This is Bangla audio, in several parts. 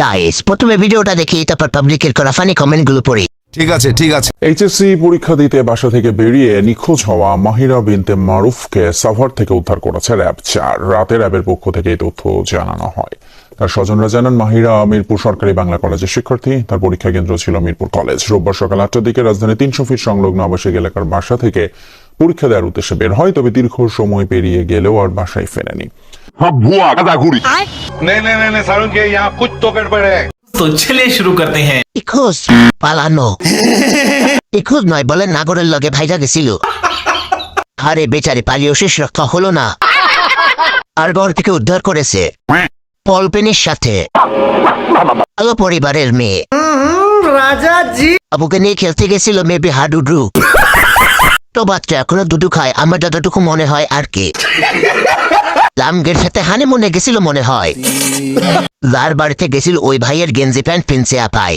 গাইস প্রথমে ভিডিওটা দেখি তারপর পাবলিকের করা ফানি কমেন্টগুলো পড়ি। ঠিক আছে ঠিক আছে। এইচএসসি পরীক্ষা দিতে বাসা থেকে বেরিয়ে নিখোঁজ হওয়া মাহিরা বিনতে মারুফকে সাভার থেকে উদ্ধার করেছে র্যাব চার। রাতে র্যাবের পক্ষ থেকে এই তথ্য জানানো হয়। তার স্বজনরা জানান মাহিরা মিরপুর সরকারি বাংলা কলেজের শিক্ষার্থী। তার পরীক্ষা কেন্দ্র ছিল মিরপুর কলেজ। রোববার সকাল আটটার দিকে রাজধানী তিনশো ফিট সংলগ্ন আবাসিক এলাকার বাসা থেকে পরীক্ষা দেওয়ার উদ্দেশ্যে বের হয় তবে দীর্ঘ সময় পেরিয়ে গেলেও আর বাসায় ফেরেনি। नहीं नहीं नहीं नहीं सारुण के यहाँ कुछ तो गड़बड़ है तो चलिए शुरू करते हैं নিখোঁজ পালানো নিখোঁজ নয় বলে নাগরের লগে ভাইজা গেছিল আরে বেচারে পালিয়েও শেষ রক্ষা হলো না আর ঘর থেকে উদ্ধার করেছে পলপেনের সাথে ভালো পরিবারের মেয়ে আবুকে নিয়ে খেলতে গেছিল মেবি হাডুডু তো বাচ্চা এখনো দুধু খায় আমার যতটুকু মনে হয় আর কি লামগের সাথে হানে মনে গেছিল মনে হয়। যার বাড়িতে গেছিল ওই ভাইয়ের গেঞ্জি প্যান্ট পিনছে আপায়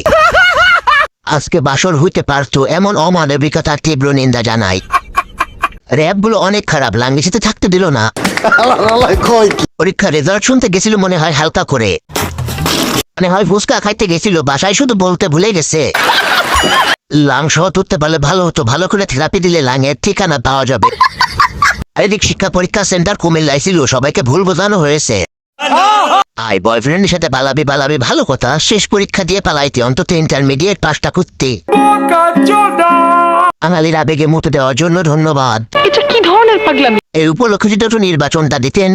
আজকে বাসর হইতে পারতো এমন অমানবিকতার তীব্র নিন্দা জানাই। র্যাবগুলো অনেক খারাপ লাঙ্গিসিতে থাকতে দিল না। পরীক্ষার রেজাল্ট শুনতে গেছিল মনে হয় হালকা করে। মানে হয় ফুচকা খাইতে গেছিল, বাসায় শুধু বলতে ভুলে গেছে। লাং সহ তুলতে পারলে ভালো হতো, ভালো করে থেরাপি দিলে লাঙের ঠিকানা পাওয়া যাবে। এদিক শিক্ষা পরীক্ষা সেন্টার কুমিল্লায় ছিল সবাইকে ভুল বোঝানো হয়েছে। আই বয়ফ্রেন্ডের সাথে পালাবি পালাবি ভালো কথা। শেষ পরীক্ষা দিয়ে পালাইতে অন্তত ইন্টারমিডিয়েট পাশটা করতে। বাঙালির আবেগে মুতে দেওয়ার জন্য ধন্যবাদ। এটা কি ধরনের পাগলামি? এই উপলক্ষে যদি একটু নির্বাচনটা দিতেন।